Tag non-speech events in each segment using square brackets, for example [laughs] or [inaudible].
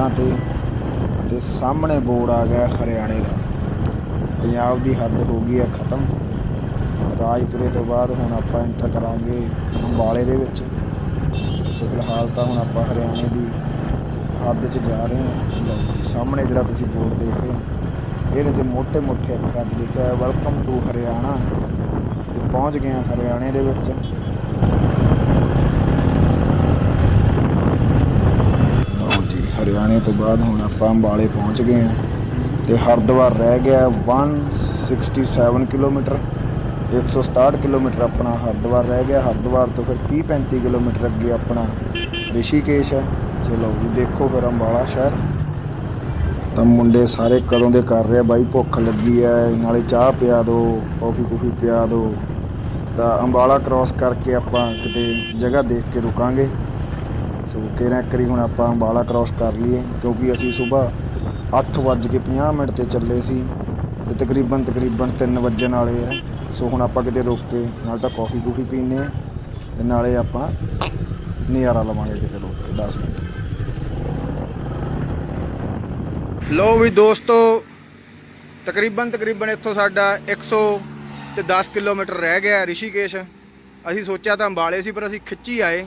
ਬੋਰਡਾਂ ਤੇ ਤੇ ਸਾਹਮਣੇ ਬੋਰਡ ਆ ਗਿਆ ਹਰਿਆਣੇ ਦਾ। ਪੰਜਾਬ ਦੀ ਹੱਦ ਹੋ ਗਈ ਹੈ ਖਤਮ। ਰਾਜਪੁਰੇ ਤੋਂ ਬਾਅਦ ਹੁਣ ਆਪਾਂ ਐਂਟਰ ਕਰਾਂਗੇ ਅੰਬਾਲੇ ਦੇ ਵਿੱਚ। ਸੋ ਫਿਲਹਾਲ ਤਾਂ ਹੁਣ ਆਪਾਂ ਹਰਿਆਣੇ ਦੀ ਹੱਦ 'ਚ ਜਾ ਰਹੇ ਹਾਂ। ਸਾਹਮਣੇ ਜਿਹੜਾ ਤੁਸੀਂ ਬੋਰਡ ਦੇਖ ਰਹੇ ਹੋ, ਇਹਦੇ ਤੇ ਮੋٹے-ਮੋٹے ਅੱਖਰਾਂ 'ਚ ਲਿਖਿਆ ਹੈ ਵੈਲਕਮ ਟੂ ਹਰਿਆਣਾ ਤੇ ਪਹੁੰਚ ਗਏ ਹਰਿਆਣੇ ਦੇ ਵਿੱਚ। ਲਓ ਤੋਂ ਬਾਅਦ ਹੁਣ ਆਪਾਂ ਅੰਬਾਲੇ ਪਹੁੰਚ ਗਏ ਹਾਂ ਤੇ ਹਰਿਦੁਆਰ ਰਹਿ ਗਿਆ 167 ਕਿਲੋਮੀਟਰ 167 ਕਿਲੋਮੀਟਰ ਆਪਣਾ ਹਰਿਦੁਆਰ ਰਹਿ ਗਿਆ। ਹਰਿਦੁਆਰ ਤੋਂ ਫਿਰ 30 35 ਕਿਲੋਮੀਟਰ ਅੱਗੇ ਆਪਣਾ ਰਿਸ਼ੀਕੇਸ਼ ਹੈ। ਚਲੋ ਜੀ, ਦੇਖੋ ਫਿਰ ਅੰਬਾਲਾ ਸ਼ਹਿਰ। ਤਾਂ ਮੁੰਡੇ ਸਾਰੇ ਕਦੋਂ ਦੇ ਕਰ ਰਿਹਾ ਬਾਈ, ਭੁੱਖ ਲੱਗੀ ਐ ਨਾਲੇ ਚਾਹ ਪਿਆ ਦਿਓ ਕੌਫੀ ਕੂਫੀ ਪਿਆ ਦਿਓ ਤਾਂ ਅੰਬਾਲਾ ਕ੍ਰਾਸ ਕਰਕੇ ਆਪਾਂ ਕਿਤੇ ਜਗ੍ਹਾ ਦੇਖ ਕੇ ਰੁਕਾਂਗੇ। ਸੋ ਕਿਹੜਾ ਕਰੀ ਹੁਣ ਆਪਾਂ ਅੰਬਾਲਾ ਕ੍ਰਾਸ ਕਰ ਲਈਏ, ਕਿਉਂਕਿ ਅਸੀਂ ਸਵੇਰ 8:50 ਮਿੰਟ ਤੇ ਚੱਲੇ ਸੀ ਤੇ ਤਕਰੀਬਨ ਤਕਰੀਬਨ 3 ਵਜਣ ਵਾਲੇ ਆ। ਸੋ ਹੁਣ ਆਪਾਂ ਕਿਤੇ ਰੁਕ ਕੇ ਨਾਲ ਤਾਂ ਕੌਫੀ ਕੂਫੀ ਪੀਨੇ ਆ ਤੇ ਨਾਲੇ ਆਪਾਂ ਨਜ਼ਾਰਾ ਲਵਾਂਗੇ ਕਿਤੇ ਰੁਕ ਕੇ 10 ਮਿੰਟ। ਲੋ ਵੀ ਦੋਸਤੋ, ਤਕਰੀਬਨ ਤਕਰੀਬਨ ਇੱਥੋਂ ਸਾਡਾ 100 ਤੇ 10 ਕਿਲੋਮੀਟਰ ਰਹਿ ਗਿਆ ਰਿਸ਼ੀਕੇਸ਼। ਅਸੀਂ ਸੋਚਿਆ ਤਾਂ ਅੰਬਾਲੇ ਸੀ, ਪਰ ਅਸੀਂ ਖਿੱਚੀ ਆਏ।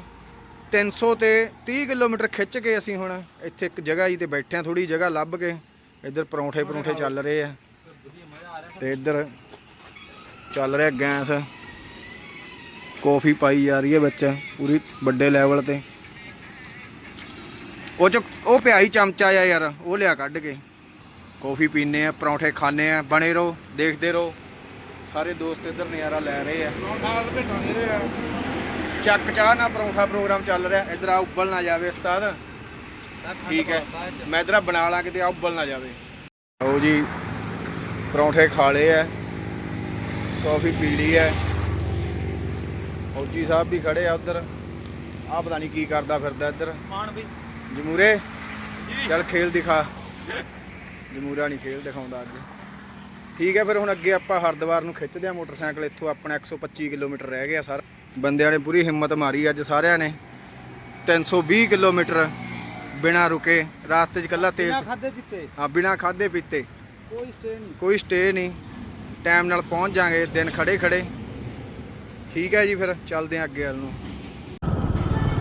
300 ਤੇ 30 ਕਿਲੋਮੀਟਰ ਖਿੱਚ ਕੇ ਅਸੀਂ ਹੁਣ। ਇੱਥੇ ਇੱਕ ਜਗ੍ਹਾ ਜੀ ਤੇ ਬੈਠੇ ਆ ਥੋੜੀ ਜਗ੍ਹਾ ਲੱਭ ਕੇ। ਇੱਧਰ ਪਰੌਂਠੇ ਪਰੌਂਠੇ ਚੱਲ ਰਹੇ ਆ। ਤੇ ਇੱਧਰ ਚੱਲ ਰਿਹਾ ਗੈਸ। ਕੌਫੀ ਪਾਈ ਜਾ ਰਹੀ ਹੈ ਵਿੱਚ, ਪੂਰੀ ਵੱਡੇ ਲੈਵਲ ਤੇ। ਉਹ ਚ ਉਹ ਪਿਆਈ ਚਮਚਾ ਆ ਯਾਰ, ਉਹ ਲਿਆ ਕੱਢ ਕੇ। ਕੌਫੀ ਪੀਨੇ ਆ, ਪਰੌਂਠੇ ਖਾਣੇ ਆ, ਬਣੇ ਰਹੋ, ਦੇਖਦੇ ਰਹੋ। ਸਾਰੇ ਦੋਸਤ ਇੱਧਰ ਨਜ਼ਾਰਾ ਲੈ ਰਹੇ ਆ ਨਾਲ ਭੇਟਾਂ ਦੇ ਰਹੇ ਆ। ਚੱਕ ਚਾਹ ਨਾ ਪਰੌਂਠਾ ਪ੍ਰੋਗਰਾਮ ਚੱਲ ਰਿਹਾ। ਇੱਧਰ ਆ ਉੱਬਲ ਨਾ ਜਾਵੇ ਉਸਤਾਦ। ਠੀਕ ਹੈ। ਮੈਂ ਇੱਧਰ ਬਣਾ ਲਾ ਕਿਤੇ ਆ ਉੱਬਲ ਨਾ ਜਾਵੇ। ਆਓ ਜੀ ਪਰੌਂਠੇ ਖਾ ਲਏ ਆ ਕੌਫੀ ਪੀ ਲਈ ਹੈ ਫੌਜੀ ਸਾਹਿਬ ਵੀ ਖੜੇ ਆ ਉਧਰ। ਆ ਪਤਾ ਨਹੀਂ ਕੀ ਕਰਦਾ ਫਿਰਦਾ ਇੱਧਰ। ਮਾਨ ਵੀ। ਜਮੂਰੇ? ਚੱਲ ਖੇਲ ਦਿਖਾ। ਜਮੂਰਾ ਨਹੀਂ ਖੇਲ ਦਿਖਾਉਂਦਾ ਅੱਜ। ਠੀਕ ਹੈ ਫਿਰ ਹੁਣ ਅੱਗੇ ਆਪਾਂ ਹਰਿਦੁਆਰ ਨੂੰ ਖਿੱਚਦੇ ਆ ਮੋਟਰਸਾਈਕਲ। ਇੱਥੋਂ ਆਪਣਾ 125 ਕਿਲੋਮੀਟਰ ਰਹਿ ਗਿਆ ਸਰ। ਬੰਦਿਆਂ ਨੇ ਪੂਰੀ ਹਿੰਮਤ ਮਾਰੀ ਅੱਜ ਸਾਰਿਆਂ ਨੇ। 320 ਕਿਲੋਮੀਟਰ ਬਿਨਾਂ ਰੁਕੇ ਰਾਸਤੇ 'ਚ ਕੱਲਾ ਤੇਲ ਖਾਦੇ ਪੀਤੇ। ਹਾਂ ਬਿਨਾਂ ਖਾਦੇ ਪੀਤੇ। ਕੋਈ ਸਟੇ ਨਹੀਂ। ਕੋਈ ਸਟੇ ਨਹੀਂ। ਟਾਈਮ ਨਾਲ ਪਹੁੰਚ ਜਾਾਂਗੇ ਦਿਨ ਖੜੇ ਖੜੇ। ਠੀਕ ਹੈ ਜੀ ਫਿਰ ਚੱਲਦੇ ਹਾਂ ਅੱਗੇ ਵੱਲ ਨੂੰ।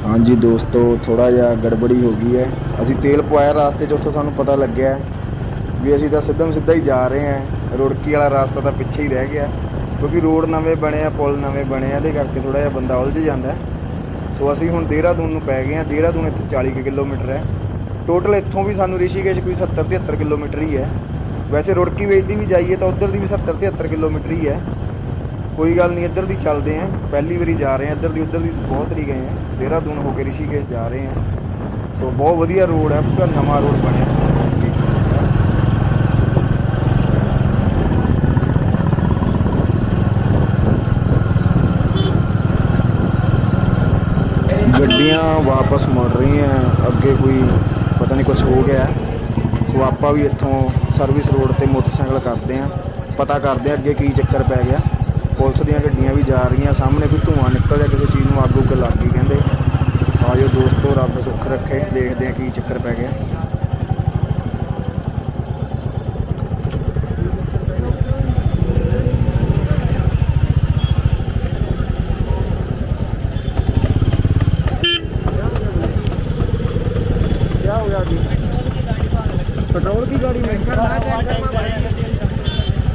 ਹਾਂਜੀ ਦੋਸਤੋ ਥੋੜਾ ਜਿਹਾ ਗੜਬੜੀ ਹੋ ਗਈ ਹੈ। ਅਸੀਂ ਤੇਲ ਪਵਾਇਆ ਰਾਸਤੇ 'ਚ ਉੱਥੋਂ ਸਾਨੂੰ ਪਤਾ ਲੱਗਿਆ ਵੀ ਅਸੀਂ ਤਾਂ ਸਿੱਧਮ ਸਿੱਧਾ ਹੀ ਜਾ ਰਹੇ ਹਾਂ। ਰੁੜਕੀ ਵਾਲਾ ਰਾਸਤਾ ਤਾਂ ਪਿੱਛੇ ਹੀ ਰਹਿ ਗਿਆ। ਕਿਉਂਕਿ ਰੋਡ ਨਵੇਂ ਬਣੇ ਆ, ਪੁਲ ਨਵੇਂ ਬਣੇ ਆ, ਇਹਦੇ ਕਰਕੇ ਥੋੜਾ ਜਿਹਾ ਬੰਦਾ ਉਲਝ ਜਾਂਦਾ ਸੋ ਅਸੀਂ ਹੁਣ ਦੇਹਰਾਦੂਨ ਨੂੰ ਪੈ ਗਏ ਆ ਦੇਹਰਾਦੂਨ ਇੱਥੋਂ 40 ਕੁ ਕਿਲੋਮੀਟਰ ਹੈ। ਟੋਟਲ ਇੱਥੋਂ ਵੀ ਸਾਨੂੰ ਰਿਸ਼ੀਕੇਸ਼ ਕੋਈ 70 73 ਕਿਲੋਮੀਟਰ ਹੀ ਹੈ। ਵੈਸੇ ਰੁੜਕੀ ਵੇਚ ਦੀ ਵੀ ਜਾਈਏ ਤਾਂ ਉਧਰ ਦੀ ਵੀ 70 73 ਕਿਲੋਮੀਟਰ ਹੀ ਹੈ। ਕੋਈ ਗੱਲ ਨਹੀਂ, ਇੱਧਰ ਦੀ ਚੱਲਦੇ ਆਂ ਪਹਿਲੀ ਵਾਰੀ ਜਾ ਰਹੇ ਆਂ ਇੱਧਰ ਦੀ, ਉੱਧਰ ਦੀ ਬਹੁਤ ਵਾਰੀ ਗਏ ਆਂ ਦੇਹਰਾਦੂਨ ਹੋ ਕੇ ਰਿਸ਼ੀਕੇਸ਼ ਜਾ ਰਹੇ ਆਂ ਸੋ ਬਹੁਤ ਵਧੀਆ ਰੋਡ ਹੈ। ਪੂਰਾ ਨਵਾਂ ਰੋਡ ਬਣਿਆ। ਗੱਡੀਆਂ ਵਾਪਸ ਮੁੜ ਰਹੀਆਂ, ਅੱਗੇ ਕੋਈ ਪਤਾ ਨਹੀਂ ਕੁਝ ਹੋ ਗਿਆ। ਸੋ ਆਪਾਂ ਵੀ ਇੱਥੋਂ ਸਰਵਿਸ ਰੋਡ ਤੇ ਮੋਟਰਸਾਈਕਲ ਕਰਦੇ ਹਾਂ ਪਤਾ ਕਰਦੇ ਹਾਂ ਅੱਗੇ ਕੀ ਚੱਕਰ ਪੈ ਗਿਆ। ਪੁਲਿਸ ਦੀਆਂ ਗੱਡੀਆਂ ਵੀ ਜਾ ਰਹੀਆਂ, ਸਾਹਮਣੇ ਕੋਈ ਧੂਆਂ ਨਿਕਲ ਗਿਆ, ਕਿਸੇ ਚੀਜ਼ ਨੂੰ ਅੱਗ ਉੱਗ ਲੱਗ ਗਈ ਕਹਿੰਦੇ। ਆਜੋ ਦੋਸਤੋ, ਰੱਬ ਸੁੱਖ ਰੱਖੇ, ਦੇਖਦੇ ਹਾਂ ਕੀ ਚੱਕਰ ਪੈ ਗਿਆ।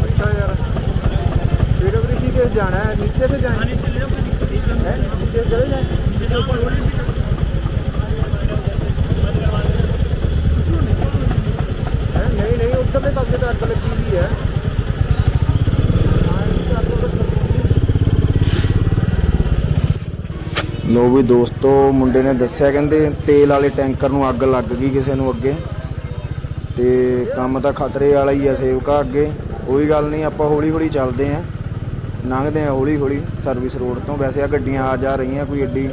अच्छा यार फिर अब ऋषिकेश जाना है नीचे से जाए हैं? नीचे चले जाए हैं? नहीं नहीं उधरले पासे तो अग लगी हुई है ਲੋ ਵੀ ਦੋਸਤੋ ਮੁੰਡੇ ਨੇ ਦੱਸਿਆ ਕਹਿੰਦੇ ਤੇਲ ਵਾਲੇ ਟੈਂਕਰ ਨੂੰ ਅੱਗ ਲੱਗ ਗਈ ਕਿਸੇ ਨੂੰ ਅੱਗੇ ਤੇ ਕੰਮ ਤਾਂ ਖਤਰੇ ਵਾਲਾ ਹੀ ਆ ਸੇਵਕਾ ਅੱਗੇ। ਕੋਈ ਗੱਲ ਨਹੀਂ, ਆਪਾਂ ਹੌਲੀ ਹੌਲੀ ਚੱਲਦੇ ਆਂ। ਲੰਘਦੇ ਆਂ ਹੌਲੀ ਹੌਲੀ ਸਰਵਿਸ ਰੋਡ ਤੋਂ। ਵੈਸੇ ਆ ਗੱਡੀਆਂ ਆ ਜਾ ਰਹੀਆਂ, ਕੋਈ ਏਡੀ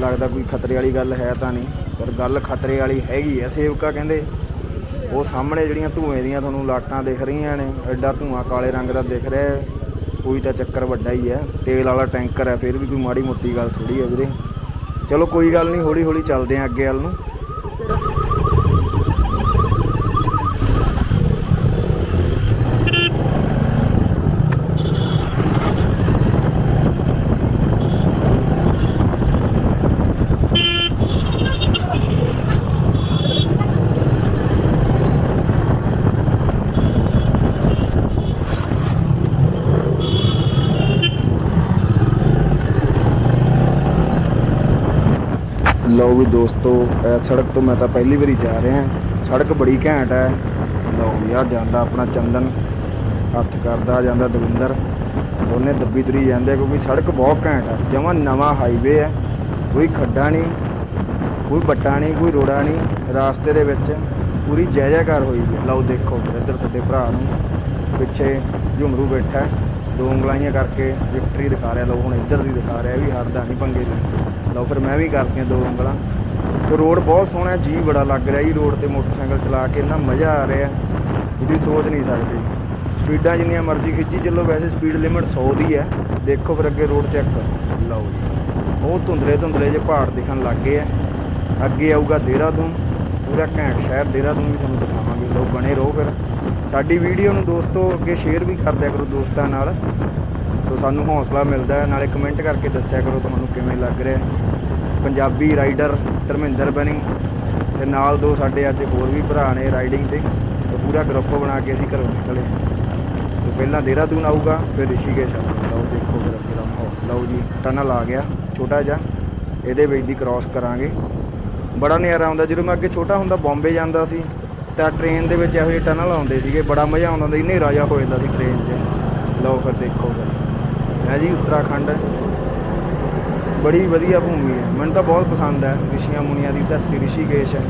ਲੱਗਦਾ ਕੋਈ ਖਤਰੇ ਵਾਲੀ ਗੱਲ ਹੈ ਤਾਂ ਨਹੀਂ। ਪਰ ਗੱਲ ਖਤਰੇ ਵਾਲੀ ਹੈਗੀ ਆ। ਸੇਵਕਾ ਕਹਿੰਦੇ, ਉਹ ਸਾਹਮਣੇ ਜਿਹੜੀਆਂ ਧੂਏ ਦੀਆਂ ਤੁਹਾਨੂੰ ਲਾਟਾਂ ਦਿਖ ਰਹੀਆਂ ਨੇ, ਐਡਾ ਧੂਆਂ ਕਾਲੇ ਰੰਗ ਦਾ ਦਿਖ ਰਿਹਾ ਕੋਈ ਤਾਂ ਚੱਕਰ ਵੱਡਾ ਹੀ ਹੈ ਤੇਲ ਵਾਲਾ ਟੈਂਕਰ ਹੈ ਫਿਰ ਵੀ ਕੋਈ ਮਾੜੀ ਮੋਟੀ ਗੱਲ ਥੋੜੀ ਹੈ ਵੀਰੇ। ਚਲੋ ਕੋਈ ਗੱਲ ਨਹੀਂ ਹੌਲੀ ਹੌਲੀ ਚੱਲਦੇ ਆਂ ਅੱਗੇ ਵੱਲ ਨੂੰ। ਲਓ ਵੀ ਦੋਸਤੋ ਇਹ ਸੜਕ ਤੋਂ ਮੈਂ ਤਾਂ ਪਹਿਲੀ ਵਾਰੀ ਜਾ ਰਿਹਾ। ਸੜਕ ਬੜੀ ਘੈਂਟ ਹੈ। ਲਓ ਯਾਰ ਜਾਂਦਾ ਆਪਣਾ ਚੰਦਨ। ਹੱਥ ਕਰਦਾ ਜਾਂਦਾ ਦਵਿੰਦਰ। ਦੋਨੇ ਦੱਬੀ ਤਰੀ ਜਾਂਦੇ ਕਿਉਂਕਿ ਸੜਕ ਬਹੁਤ ਘੈਂਟ ਹੈ। ਜਮਾ ਨਵਾਂ ਹਾਈਵੇ ਹੈ। ਕੋਈ ਖੱਡਾ ਨਹੀਂ ਕੋਈ ਬੱਟਾ ਨਹੀਂ ਕੋਈ ਰੋੜਾ ਨਹੀਂ। ਰਾਸਤੇ ਦੇ ਵਿੱਚ ਪੂਰੀ ਜੈ ਜੈਕਾਰ ਹੋਈ ਹੈ। ਲਓ ਦੇਖੋ ਫਿਰ ਇੱਧਰ ਤੁਹਾਡੇ ਭਰਾ ਨੂੰ ਪਿੱਛੇ ਝੁਮਰੂ ਬੈਠਾ। ਹੈ, ਦੋ ਉਂਗਲਾਈਆਂ ਕਰਕੇ ਵਿਕਟਰੀ ਦਿਖਾ ਰਿਹਾ। ਲਓ ਹੁਣ ਇੱਧਰ ਦੀ ਦਿਖਾ ਰਿਹਾ ਵੀ ਹਟਦਾ ਨਹੀਂ ਪੰਗੇ ਦੀ ਲਓ ਫਿਰ ਮੈਂ ਵੀ ਕਰਤੀਆਂ ਦੋ ਉਂਗਲਾਂ। ਸੋ ਰੋਡ ਬਹੁਤ ਸੋਹਣਾ ਹੈ, ਜੀ ਬੜਾ ਲੱਗ ਰਿਹਾ ਜੀ ਰੋਡ ਤੇ ਮੋਟਰਸਾਈਕਲ ਚਲਾ ਕੇ ਇੰਨਾ ਮਜ਼ਾ ਆ ਰਿਹਾ। ਇਹਦੀ ਸੋਚ ਨਹੀਂ ਸਕਦੇ। ਸਪੀਡਾਂ ਜਿੰਨੀਆਂ ਮਰਜ਼ੀ ਖਿੱਚੀ ਚੱਲੋ ਵੈਸੇ ਸਪੀਡ ਲਿਮਟ 100 ਦੀ ਹੈ। ਦੇਖੋ ਫਿਰ ਅੱਗੇ ਰੋਡ ਚੈੱਕ ਕਰੋ। ਲਓ ਜੀ। ਉਹ ਧੁੰਦਲੇ ਧੁੰਦਲੇ ਜੇ ਪਹਾੜ ਦਿਖਣ ਲੱਗ ਗਏ ਆ। ਅੱਗੇ ਆਊਗਾ ਦੇਹਰਾਦੂਨ। ਪੂਰਾ ਘੈਂਟ ਸ਼ਹਿਰ ਦੇਹਰਾਦੂਨ ਵੀ ਤੁਹਾਨੂੰ ਦਿਖਾਵਾਂਗੇ। ਲੋ ਬਣੇ ਰਹੋ ਫਿਰ। ਸਾਡੀ ਵੀਡੀਓ ਨੂੰ ਦੋਸਤੋ ਅੱਗੇ ਸ਼ੇਅਰ ਵੀ ਕਰਦਿਆ ਕਰੋ ਦੋਸਤਾਂ ਨਾਲ। ਸੋ ਸਾਨੂੰ ਹੌਸਲਾ ਮਿਲਦਾ ਹੈ। ਨਾਲੇ ਕਮੈਂਟ ਕਰਕੇ ਦੱਸਿਆ ਕਰੋ ਤੁਹਾਨੂੰ ਕਿਵੇਂ ਲੱਗ ਰਿਹਾ ਪੰਜਾਬੀ ਰਾਈਡਰ ਧਰਮਿੰਦਰ ਬਣੀ ਤੇ ਨਾਲ ਦੋ ਸਾਡੇ ਅੱਜ ਹੋਰ ਵੀ ਭਰਾ ਨੇ ਰਾਈਡਿੰਗ ਤੇ ਤੇ ਪੂਰਾ ਗਰੁੱਪ ਬਣਾ ਕੇ ਅਸੀਂ ਘਰੋਂ ਨਿਕਲੇ ਹਾਂ। ਪਹਿਲਾਂ ਦੇਹਰਾਦੂਨ ਆਊਗਾ, ਫਿਰ ਰਿਸ਼ੀਕੇਸ਼ ਆਊਗਾ। ਲਓ ਦੇਖੋ ਫਿਰ ਅੱਗੇ ਦਾ ਮਾਹੌਲ। ਲਓ ਜੀ ਟਨਲ ਆ ਗਿਆ, ਛੋਟਾ ਜਿਹਾ। ਇਹਦੇ ਵਿੱਚ ਦੀ ਕ੍ਰਾਸ ਕਰਾਂਗੇ। ਬੜਾ ਨਜ਼ਾਰਾ ਆਉਂਦਾ, ਜਦੋਂ ਮੈਂ ਅੱਗੇ ਛੋਟਾ ਹੁੰਦਾ, ਬੰਬੇ ਜਾਂਦਾ ਸੀ, ਤਾਂ ਟ੍ਰੇਨ ਦੇ ਵਿੱਚ ਇਹੋ ਜਿਹੇ ਟਨਲ ਆਉਂਦੇ ਸੀਗੇ। ਬੜਾ ਮਜ਼ਾ ਆਉਂਦਾ ਸੀ, ਹਨੇਰਾ ਜਿਹਾ ਹੋ ਜਾਂਦਾ ਸੀ ਟ੍ਰੇਨ 'ਚ। ਲਓ ਫਿਰ ਦੇਖੋ ਫਿਰ। ਹੈ ਜੀ ਉੱਤਰਾਖੰਡ। ਬੜੀ ਵਧੀਆ ਭੂਮੀ ਹੈ। ਮੈਨੂੰ ਤਾਂ ਬਹੁਤ ਪਸੰਦ ਹੈ, ਰਿਸ਼ੀਆਂ ਮੁਨੀਆਂ ਦੀ ਧਰਤੀ ਰਿਸ਼ੀਕੇਸ਼ ਹੈ।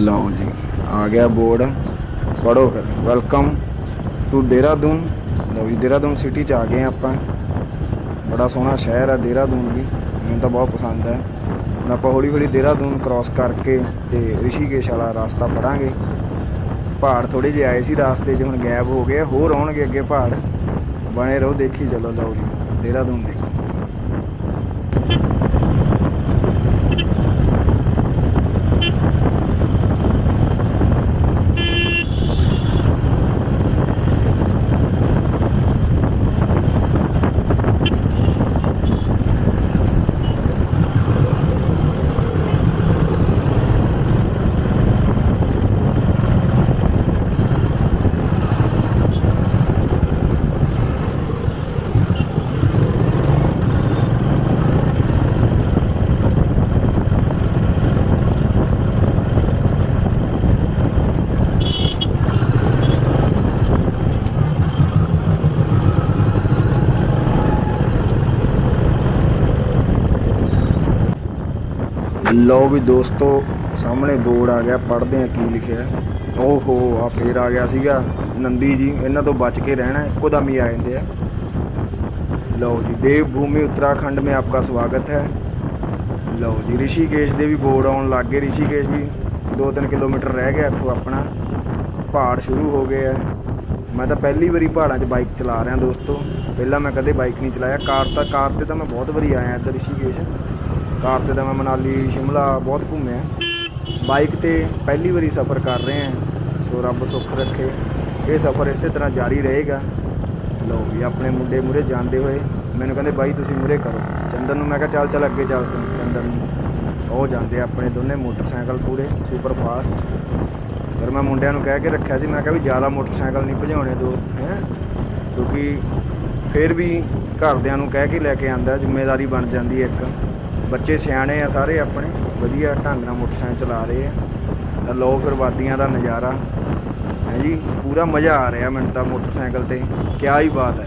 ਲਓ ਜੀ, ਆ ਗਿਆ ਬੋਰਡ ਪੜੋ ਫਿਰ। ਵੈਲਕਮ ਟੂ ਦੇਹਰਾਦੂਨ ਲਓ ਜੀ ਦੇਹਰਾਦੂਨ ਸਿਟੀ ਚ ਆ ਗਏ ਹਾਂ ਆਪਾਂ। ਬੜਾ ਸੋਹਣਾ ਸ਼ਹਿਰ ਹੈ ਦੇਹਰਾਦੂਨ ਵੀ, ਮੈਨੂੰ ਤਾਂ ਬਹੁਤ ਪਸੰਦ ਹੈ ਹੁਣ ਆਪਾਂ ਹੌਲੀ ਹੌਲੀ ਦੇਹਰਾਦੂਨ ਕ੍ਰਾਸ ਕਰਕੇ ਤੇ ਰਿਸ਼ੀਕੇਸ਼ ਵਾਲਾ ਰਸਤਾ ਫੜਾਂਗੇ ਪਹਾੜ ਥੋੜੇ ਜਿਹੇ ਆਏ ਸੀ ਰਾਸਤੇ 'ਚ, ਹੁਣ ਗਾਇਬ ਹੋ ਗਏ ਹੋਰ ਆਉਣਗੇ ਅੱਗੇ ਪਹਾੜ। ਬਣੇ ਰਹੋ, ਦੇਖੀ ਚਲੋ, ਲਓ ਜੀ ਦੇਹਰਾਦੂਨ ਦੇਖੋ। ਲਓ ਵੀ ਦੋਸਤੋ, ਸਾਹਮਣੇ ਬੋਰਡ ਆ ਗਿਆ, ਪੜ੍ਹਦੇ ਆ ਕੀ ਲਿਖਿਆ ਓਹੋ, ਆ ਫੇਰ ਆ ਗਿਆ ਸੀਗਾ ਨੰਦੀ ਜੀ, ਇਹਨਾਂ ਤੋਂ ਬਚ ਕੇ ਰਹਿਣਾ, ਇੱਕੋ ਦਮ ਹੀ ਆ ਜਾਂਦੇ ਆ। ਲਓ ਜੀ ਦੇਵ ਭੂਮੀ ਉੱਤਰਾਖੰਡ ਮੇ ਆਪਕਾ ਸਵਾਗਤ ਹੈ। ਲਓ ਜੀ, ਰਿਸ਼ੀਕੇਸ਼ ਦੇ ਵੀ ਬੋਰਡ ਆਉਣ ਲੱਗ ਗਏ, ਰਿਸ਼ੀਕੇਸ਼ ਵੀ 2-3 ਕਿਲੋਮੀਟਰ ਰਹਿ ਗਿਆ ਇੱਥੋਂ ਆਪਣਾ। ਪਹਾੜ ਸ਼ੁਰੂ ਹੋ ਗਏ ਆ। ਮੈਂ ਤਾਂ ਪਹਿਲੀ ਵਾਰੀ ਪਹਾੜਾਂ 'ਚ ਬਾਈਕ ਚਲਾ ਰਿਹਾ ਦੋਸਤੋ। ਪਹਿਲਾਂ ਮੈਂ ਕਦੇ ਬਾਈਕ ਨਹੀਂ ਚਲਾਇਆ। ਕਾਰ ਤਾਂ ਕਾਰ ਤੇ ਤਾਂ ਮੈਂ ਬਹੁਤ ਵਾਰੀ ਆਇਆ ਇੱਧਰ ਰਿਸ਼ੀਕੇਸ਼। ਕਾਰ ਤੇ ਤਾਂ ਮੈਂ ਮਨਾਲੀ, ਸ਼ਿਮਲਾ ਬਹੁਤ ਘੁੰਮਿਆ। ਬਾਈਕ ਤੇ ਪਹਿਲੀ ਵਾਰੀ ਸਫ਼ਰ ਕਰ ਰਹੇ ਹਾਂ। ਸੋ ਰੱਬ ਸੁੱਖ ਰੱਖੇ। ਇਹ ਸਫ਼ਰ ਇਸੇ ਤਰ੍ਹਾਂ ਜਾਰੀ ਰਹੇਗਾ। ਲਓ ਵੀ ਆਪਣੇ ਮੁੰਡੇ ਮੂਰੇ ਜਾਂਦੇ ਹੋਏ ਮੈਨੂੰ ਕਹਿੰਦੇ, ਬਾਈ, ਤੁਸੀਂ ਮੂਰੇ ਕਰੋ। ਚੰਦਨ ਨੂੰ ਮੈਂ ਕਿਹਾ, ਚੱਲ ਚੱਲ, ਅੱਗੇ ਚੱਲ ਤੂੰ। ਚੰਦਨ ਨੂੰ ਉਹ ਜਾਂਦੇ ਆਪਣੇ ਦੋਨੇ ਮੋਟਰਸਾਈਕਲ ਪੂਰੇ ਸੁਪਰ ਫਾਸਟ ਫਿਰ ਮੈਂ ਮੁੰਡਿਆਂ ਨੂੰ ਕਹਿ ਕੇ ਰੱਖਿਆ ਸੀ, ਮੈਂ ਕਿਹਾ ਵੀ ਜ਼ਿਆਦਾ ਮੋਟਰਸਾਈਕਲ ਨਹੀਂ ਭਜਾਉਣੇ ਦੋ, ਹੈ? ਕਿਉਂਕਿ ਫਿਰ ਵੀ ਘਰਦਿਆਂ ਨੂੰ ਕਹਿ ਕੇ ਲੈ ਕੇ ਆਂਦਾ ਜ਼ਿੰਮੇਵਾਰੀ ਬਣ ਜਾਂਦੀ ਹੈ ਇੱਕ। ਬੱਚੇ ਸਿਆਣੇ ਆ ਸਾਰੇ ਆਪਣੇ, ਵਧੀਆ ਢੰਗ ਨਾਲ ਮੋਟਰਸਾਈਕਲ ਚਲਾ ਰਹੇ ਆ। ਤਾਂ ਲਓ ਫਿਰ ਵਾਦੀਆਂ ਦਾ ਨਜ਼ਾਰਾ। ਹੈ ਜੀ, ਪੂਰਾ ਮਜ਼ਾ ਆ ਰਿਹਾ ਮੈਨੂੰ ਤਾਂ ਮੋਟਰਸਾਈਕਲ ਤੇ। ਕਿਆ ਹੀ ਬਾਤ ਹੈ।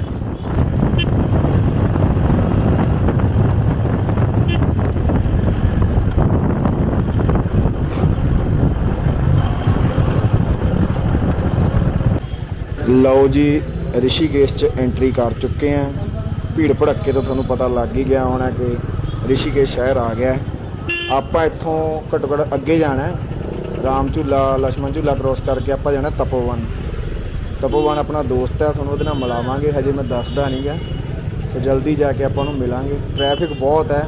ਲਓ ਜੀ, ਰਿਸ਼ੀਕੇਸ਼ ਚ ਐਂਟਰੀ ਕਰ ਚੁੱਕੇ ਆ। ਭੀੜ ਭੜੱਕੇ ਤੋਂ ਤੁਹਾਨੂੰ ਪਤਾ ਲੱਗ ਹੀ ਗਿਆ ਹੋਣਾ ਕਿ ਰਿਸ਼ੀਕੇਸ਼ ਸ਼ਹਿਰ ਆ ਗਿਆ ਆਪਾਂ ਇੱਥੋਂ ਘੱਟੋ ਘੱਟ ਅੱਗੇ ਜਾਣਾ ਰਾਮ ਝੂਲਾ ਲక్ష్మణ ਝੂਲਾ ਕ੍ਰੋਸ ਕਰਕੇ ਆਪਾਂ ਜਾਣਾ ਤਪੋਵਨ। ਤਪੋਵਨ ਆਪਣਾ ਦੋਸਤ ਹੈ, ਤੁਹਾਨੂੰ ਉਹਦੇ ਨਾਲ ਮਿਲਾਵਾਂਗੇ। ਹਜੇ ਮੈਂ ਦੱਸਦਾ ਨਹੀਂ ਨਹੀਂਗਾ ਸੋ ਜਲਦੀ ਜਾ ਕੇ ਆਪਾਂ ਨੂੰ ਮਿਲਾਂਗੇ। ਟ੍ਰੈਫਿਕ ਬਹੁਤ ਹੈ।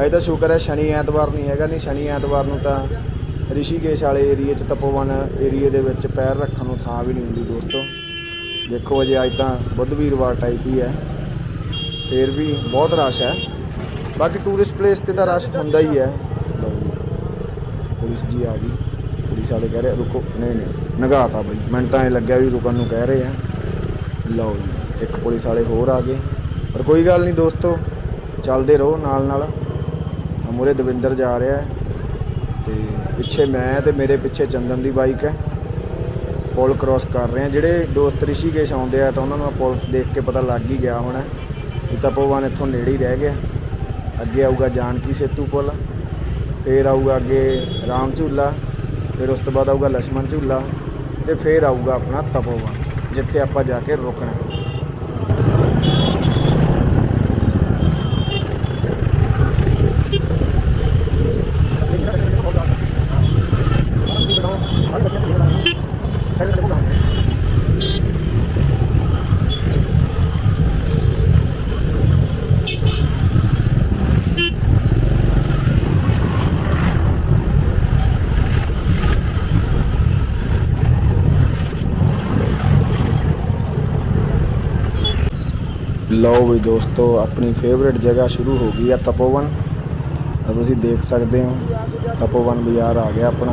ਅਜੇ ਤਾਂ ਸ਼ੁਕਰ ਹੈ ਸ਼ਨੀ ਐਤਵਾਰ ਨਹੀਂ ਹੈਗਾ। ਨਹੀਂ, ਸ਼ਨੀ ਐਤਵਾਰ ਨੂੰ ਤਾਂ ਰਿਸ਼ੀਕੇਸ਼ ਵਾਲੇ ਏਰੀਆ 'ਚ ਤਪੋਵਨ ਏਰੀਆ ਦੇ ਵਿੱਚ ਪੈਰ ਰੱਖਣ ਨੂੰ ਥਾਂ ਵੀ ਨਹੀਂ ਹੁੰਦੀ ਦੋਸਤੋ। ਦੇਖੋ ਅਜੇ ਅੱਜ ਤਾਂ ਬੁੱਧ ਵੀਰਵਾਰ ਟਾਈਪ ਹੀ ਹੈ। ਫੇਰ ਵੀ ਬਹੁਤ ਰਸ਼ ਹੈ। ਬਾਕੀ ਟੂਰਿਸਟ ਪਲੇਸ ਤੇ ਤਾਂ ਰਸ਼ ਹੁੰਦਾ ਹੀ ਹੈ। ਲਓ ਜੀ। ਪੁਲਿਸ ਜੀ ਆ ਗਈ। ਪੁਲਿਸ ਵਾਲੇ ਕਹਿ ਰਹੇ ਰੁਕੋ। ਨਹੀਂ ਨਹੀਂ। ਨਗਾਤਾ ਬਈ। ਮੈਨੂੰ ਤਾਂ ਇਹ ਲੱਗਿਆ ਵੀ ਰੁਕਣ ਨੂੰ ਕਹਿ ਰਹੇ ਆ। ਲਓ ਜੀ। ਇੱਕ ਪੁਲਿਸ ਵਾਲੇ ਹੋਰ ਆ ਗਏ। ਪਰ ਕੋਈ ਗੱਲ ਨਹੀਂ ਦੋਸਤੋ। ਚੱਲਦੇ ਰਹੋ ਨਾਲ ਨਾਲ। ਮੂਹਰੇ ਦਵਿੰਦਰ ਜਾ ਰਿਹਾ ਹੈ। ਤੇ ਪਿੱਛੇ ਮੈਂ ਤੇ ਮੇਰੇ ਪਿੱਛੇ ਚੰਦਨ ਦੀ ਬਾਈਕ ਹੈ। ਪੁਲ ਕ੍ਰਾਸ ਕਰ ਰਹੇ ਆ ਜਿਹੜੇ ਦੋਸਤ ਰਿਸ਼ੀਕੇਸ਼ ਆਉਂਦੇ ਆ ਤਾਂ ਉਹਨਾਂ ਨੂੰ ਆਹ ਪੁਲ ਦੇਖ ਕੇ ਪਤਾ ਲੱਗ ਹੀ ਗਿਆ ਹੋਣਾ ਇਹ ਤਪੋਵਨ ਇੱਥੋਂ ਨੇੜੇ ਹੀ ਰਹਿ ਗਿਆ। ਅੱਗੇ ਆਊਗਾ ਜਾਨਕੀ ਸੇਤੂ ਪੁਲ, ਫਿਰ ਆਊਗਾ ਅੱਗੇ ਰਾਮ ਝੂਲਾ, ਫਿਰ ਉਸ ਤੋਂ ਬਾਅਦ ਆਊਗਾ ਲక్ష్మణ ਝੂਲਾ ਤੇ ਫਿਰ ਆਊਗਾ ਆਪਣਾ ਤਪੋਵਨ, ਜਿੱਥੇ ਆਪਾਂ ਜਾ ਕੇ ਰੁਕਣਾ ਲਓ ਵੀ ਦੋਸਤੋ, ਆਪਣੀ ਫੇਵਰੇਟ ਜਗ੍ਹਾ ਸ਼ੁਰੂ ਹੋ ਗਈ ਆ ਤਪੋਵਨ ਤੁਸੀਂ ਦੇਖ ਸਕਦੇ ਹੋ ਤਪੋਵਨ ਬਾਜ਼ਾਰ ਆ ਗਿਆ ਆਪਣਾ।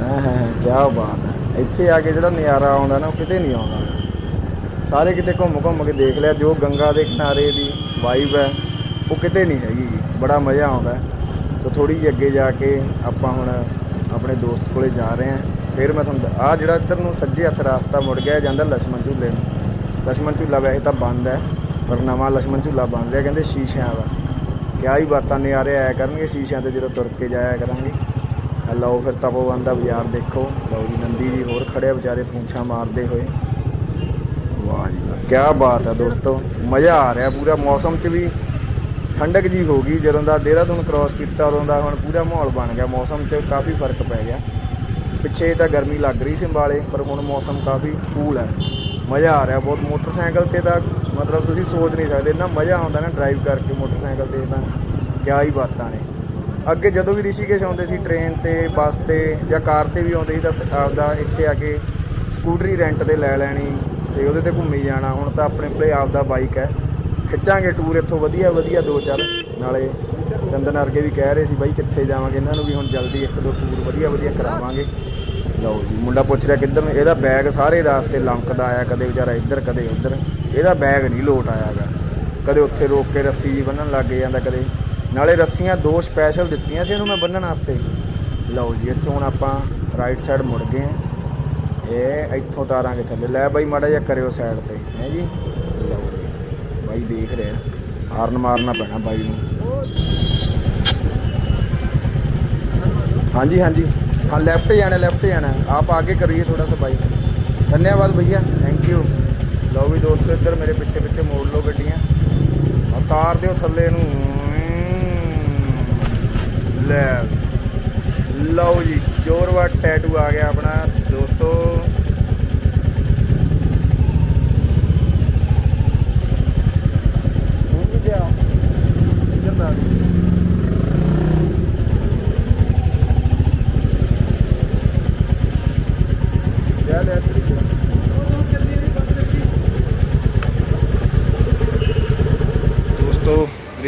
ਹਾਂ ਹਾਂ ਕੀ ਬਾਤ ਹੈ। ਇੱਥੇ ਆ ਕੇ ਜਿਹੜਾ ਨਜ਼ਾਰਾ ਆਉਂਦਾ ਨਾ, ਉਹ ਕਿਤੇ ਨਹੀਂ ਆਉਂਦਾ। ਸਾਰੇ ਕਿਤੇ ਘੁੰਮ ਘੁੰਮ ਕੇ ਦੇਖ ਲਿਆ, ਜੋ ਗੰਗਾ ਦੇ ਕਿਨਾਰੇ ਦੀ ਵਾਈਬ ਹੈ, ਉਹ ਕਿਤੇ ਨਹੀਂ ਹੈਗੀ। ਬੜਾ ਮਜ਼ਾ ਆਉਂਦਾ ਸੋ ਥੋੜੀ ਜਿਹੀ ਅੱਗੇ ਜਾ ਕੇ ਆਪਾਂ ਹੁਣ ਆਪਣੇ ਦੋਸਤ ਕੋਲੇ ਜਾ ਰਹੇ ਹਾਂ। ਫਿਰ ਮੈਂ ਤੁਹਾਨੂੰ ਆ ਜਿਹੜਾ ਇੱਧਰ ਨੂੰ ਸੱਜੇ ਹੱਥ ਰਾਸਤਾ ਮੁੜ ਗਿਆ, ਜਾਂਦਾ ਲక్ష్మణ ਝੂਲੇ ਨੂੰ। ਲਛਮਣ ਝੂਲਾ ਵੈਸੇ ਤਾਂ ਬੰਦ ਹੈ, ਪਰ ਨਵਾਂ ਲਛਮਣ ਝੂਲਾ ਬਣ ਰਿਹਾ, ਕਹਿੰਦੇ ਸ਼ੀਸ਼ਿਆਂ ਦਾ। ਕਿਆ ਹੀ ਬਾਤਾਂ ਨਿਆਰੇ ਆਇਆ ਕਰਨਗੇ, ਸ਼ੀਸ਼ਿਆਂ ਤੇ ਜਦੋਂ ਤੁਰ ਕੇ ਜਾਇਆ ਕਰਾਂਗੇ। ਲਓ ਫਿਰ ਤਪੋਵਨ ਦਾ ਬਾਜ਼ਾਰ ਦੇਖੋ। ਲਓ ਜੀ, ਨੰਦੀ ਜੀ ਹੋਰ ਖੜੇ ਵਿਚਾਰੇ ਪੂੰਛਾਂ ਮਾਰਦੇ ਹੋਏ। ਵਾਹ ਜੀ ਵਾਹ ਕੀ ਬਾਤ ਹੈ ਦੋਸਤੋ, ਮਜ਼ਾ ਆ ਰਿਹਾ ਪੂਰਾ। ਮੌਸਮ 'ਚ ਵੀ ਠੰਡਕ ਜੀ ਹੋ ਗਈ, ਜਦੋਂ ਦਾ ਦੇਹਰਾਦੂਨ ਕ੍ਰਾਸ ਕੀਤਾ, ਉਦੋਂ ਦਾ ਹੁਣ ਪੂਰਾ ਮਾਹੌਲ ਬਣ ਗਿਆ। ਮੌਸਮ 'ਚ ਕਾਫੀ ਫ਼ਰਕ ਪੈ ਗਿਆ। ਪਿੱਛੇ ਤਾਂ ਗਰਮੀ ਲੱਗ ਰਹੀ ਸੀ ਅੰਬਾਲੇ, ਪਰ ਹੁਣ ਮੌਸਮ ਕਾਫੀ ਕੂਲ ਹੈ। ਮਜ਼ਾ ਆ ਰਿਹਾ ਬਹੁਤ। ਮੋਟਰਸਾਈਕਲ ਤੇ ਤਾਂ ਮਤਲਬ ਤੁਸੀਂ ਸੋਚ ਨਹੀਂ ਸਕਦੇ, ਇੰਨਾ ਮਜ਼ਾ ਆਉਂਦਾ ਨਾ ਡਰਾਈਵ ਕਰਕੇ ਮੋਟਰਸਾਈਕਲ ਤੇ ਤਾਂ, ਕਿਆ ਹੀ ਬਾਤਾਂ ਨੇ। ਅੱਗੇ ਜਦੋਂ ਵੀ ਰਿਸ਼ੀਕੇਸ਼ ਆਉਂਦੇ ਸੀ ਟ੍ਰੇਨ ਤੇ ਬੱਸ ਤੇ ਜਾਂ ਕਾਰ ਤੇ ਵੀ ਆਉਂਦੇ ਸੀ ਤਾਂ ਆਪਦਾ ਇੱਥੇ ਆ ਕੇ ਸਕੂਟਰੀ ਰੈਂਟ ਤੇ ਲੈ ਲੈਣੀ ਤੇ ਉਹਦੇ ਤੇ ਘੁੰਮੀ ਜਾਣਾ। ਹੁਣ ਤਾਂ ਆਪਣੇ ਕੋਲੇ ਆਪਦਾ ਬਾਈਕ ਹੈ। ਖਿੱਚਾਂਗੇ ਟੂਰ ਇੱਥੋਂ ਵਧੀਆ ਵਧੀਆ ਦੋ ਚਾਰ। ਨਾਲੇ ਚੰਦਨ ਅਰਗੇ ਵੀ ਕਹਿ ਰਹੇ ਸੀ, ਬਾਈ ਕਿੱਥੇ ਜਾਵਾਂਗੇ? ਇਹਨਾਂ ਨੂੰ ਵੀ ਹੁਣ ਜਲਦੀ ਇੱਕ ਦੋ ਟੂਰ ਵਧੀਆ ਵਧੀਆ ਕਰਾਵਾਂਗੇ। ਲਓ ਜੀ, ਮੁੰਡਾ ਪੁੱਛ ਰਿਹਾ ਕਿੱਧਰ ਨੂੰ, ਇਹਦਾ ਬੈਗ ਸਾਰੇ ਰਾਸਤੇ ਲੰਕਦਾ ਆਇਆ, ਕਦੇ ਵਿਚਾਰਾ ਇੱਧਰ, ਕਦੇ ਉੱਧਰ। ਇਹਦਾ ਬੈਗ ਨਹੀਂ ਲੋਟ ਆਇਆਗਾ ਕਦੇ ਉੱਥੇ ਰੋਕ ਕੇ ਰੱਸੀ ਜੀ ਬੰਨਣ ਲੱਗ ਜਾਂਦਾ ਕਦੇ। ਨਾਲੇ ਰੱਸੀਆਂ ਦੋ ਸਪੈਸ਼ਲ ਦਿੱਤੀਆਂ ਸੀ ਇਹਨੂੰ ਮੈਂ ਬੰਨਣ ਵਾਸਤੇ। ਲਓ ਜੀ, ਇੱਥੋਂ ਹੁਣ ਆਪਾਂ ਰਾਈਟ ਸਾਈਡ ਮੁੜ ਗਏ ਹਾਂ। ਇਹ ਇੱਥੋਂ ਤਾਰਾਂਗੇ ਥੱਲੇ। ਲੈ ਬਾਈ, ਮਾੜਾ ਜਿਹਾ ਕਰਿਓ ਸਾਈਡ ਤੇ। ਹੈ ਜੀ? ਲਓ ਜੀ, ਬਾਈ ਦੇਖ ਰਿਹਾ। ਹਾਰਨ ਮਾਰਨਾ ਪੈਣਾ ਬਾਈ ਨੂੰ। ਹਾਂਜੀ ਹਾਂਜੀ। हाँ लेफ्ट जाना लेफ्ट जाना है आप आगे करिए थोड़ा सा बाइक धन्यवाद भैया थैंक यू ਲਓ ਵੀ ਦੋਸਤੋ ਇੱਧਰ ਮੇਰੇ ਪਿੱਛੇ ਪਿੱਛੇ ਮੋੜ ਲਓ ਗੱਡੀਆਂ ਆ ਤਾਰ ਦਿਓ ਥੱਲੇ ਨੂੰ ਲੈ ਲਓ ਜੀ ਜੋਰਵਾ ਟੈਟੂ ਆ ਗਿਆ ਆਪਣਾ ਦੋਸਤੋ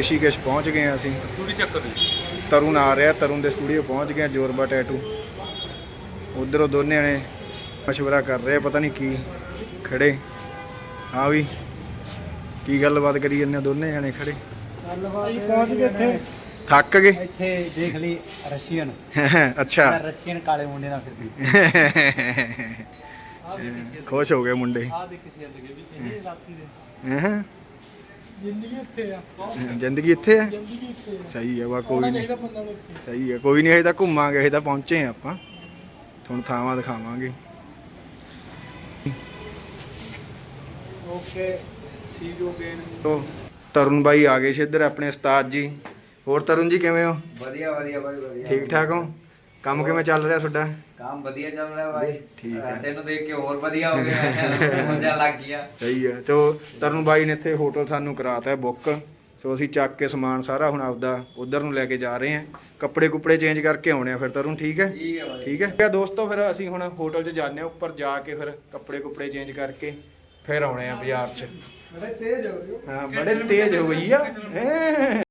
ਰਿਸ਼ੀਕੇਸ਼ ਪਹੁੰਚ ਗਏ ਹਾਂ ਅਸੀਂ। ਚੂੜੀ ਚੱਕਰ ਦੀ ਤਰੁਣ ਆ ਰਿਹਾ ਤਰੁਣ ਦੇ ਸਟੂਡੀਓ ਪਹੁੰਚ ਗਏ ਹਾਂ, ਜੋਰਬਾ ਟੈਟੂ ਉਧਰੋਂ ਦੋਨੇ ਨੇ ਮਸ਼ਵਰਾ ਕਰ ਰਹੇ ਆ, ਪਤਾ ਨਹੀਂ ਕੀ ਖੜੇ। ਹਾਂ ਵੀ ਕੀ ਗੱਲਬਾਤ ਕਰੀ ਜਾਂਦੇ ਆ ਦੋਨੇ ਜਣੇ ਖੜੇ? ਅਸੀਂ ਪਹੁੰਚ ਗਏ ਇੱਥੇ। ਥੱਕ ਗਏ? ਇੱਥੇ ਦੇਖ ਲਈ ਰਸ਼ੀਅਨ। [laughs] ਅੱਛਾ। ਰਸ਼ੀਅਨ ਕਾਲੇ ਮੁੰਡੇ ਨਾਲ ਫਿਰਦੀ [laughs] ਖੁਸ਼ ਹੋ ਗਏ ਮੁੰਡੇ। ਆਹ ਦੇਖ ਕਿਸੇ ਲੱਗੇ ਵੀ ਇਹ ਰਾਤੀ ਦੇ। ਹੈਂ? ਜ਼ਿੰਦਗੀ ਇੱਥੇ ਆ। ਜ਼ਿੰਦਗੀ ਇੱਥੇ ਹੈ ਜ਼ਿੰਦਗੀ ਇੱਥੇ ਆ। ਸਹੀ ਹੈ ਵਾ ਕੋਈ ਨਹੀਂ। ਚਾਹੀਦਾ ਬੰਦਾ ਨੂੰ ਇੱਥੇ। ਸਹੀ ਹੈ ਕੋਈ ਨਹੀਂ ਹਜੇ ਤਾਂ ਘੁੰਮਾਂਗੇ ਹਜੇ ਤਾਂ ਪਹੁੰਚੇ ਹਾਂ ਆਪਾਂ। ਤੁਹਾਨੂੰ ਥਾਵਾਂ ਦਿਖਾਵਾਂਗੇ। ਓਕੇ ਸੀ ਯੂ ਅਗੇਨ ਤੋ ਤਰੁਣ ਬਾਈ ਆ ਗਏ ਸੀ ਇੱਧਰ ਆਪਣੇ ਉਸਤਾਦ ਜੀ। ਹੋਰ ਤਰੁਣ ਜੀ ਕਿਵੇਂ ਹੋ? ਵਧੀਆ ਵਧੀਆ ਬਾਈ ਵਧੀਆ। ਠੀਕ ਠਾਕ ਹੋ? ਕੰਮ ਕਿਵੇਂ ਚੱਲ ਰਿਹਾ ਤੁਹਾਡਾ? ਕੰਮ ਵਧੀਆ ਚੱਲ ਰਿਹਾ ਬਾਈ। ਠੀਕ ਹੈ। ਤੈਨੂੰ ਦੇਖ ਕੇ ਹੋਰ ਵਧੀਆ ਹੋ ਗਿਆ। [laughs] ਮਜ਼ਾ ਲੱਗ ਗਿਆ। ਸਹੀ ਹੈ। ਤੋ ਤਰਨ ਬਾਈ ਨੇ ਇੱਥੇ ਹੋਟਲ ਸਾਨੂੰ ਕਰਾਤਾ ਹੈ ਬੁੱਕ। ਸੋ ਅਸੀਂ ਚੱਕ ਕੇ ਸਮਾਨ ਸਾਰਾ ਹੁਣ ਆਪਦਾ ਉਧਰ ਨੂੰ ਲੈ ਕੇ ਜਾ ਰਹੇ ਹਾਂ। ਕੱਪੜੇ ਕੁਪੜੇ ਚੇਂਜ ਕਰਕੇ ਆਉਣੇ ਆ ਫਿਰ ਤਰਨ ਠੀਕ ਹੈ? ਠੀਕ ਹੈ ਬਾਈ। ਠੀਕ ਹੈ? ਦੋਸਤੋ ਫਿਰ ਅਸੀਂ ਹੁਣ ਹੋਟਲ 'ਚ ਜਾਂਦੇ ਹਾਂ ਉੱਪਰ ਜਾ ਕੇ ਫਿਰ ਕੱਪੜੇ ਕੁਪੜੇ ਚੇਂਜ ਕਰਕੇ ਫਿਰ ਆਉਣੇ ਆ ਬਾਜ਼ਾਰ 'ਚ। ਬੜੇ ਤੇਜ਼ ਹੋ ਰਹੇ ਹੋ। ਬੜੇ ਤੇਜ਼ ਹੋ ਗਈ ਆ।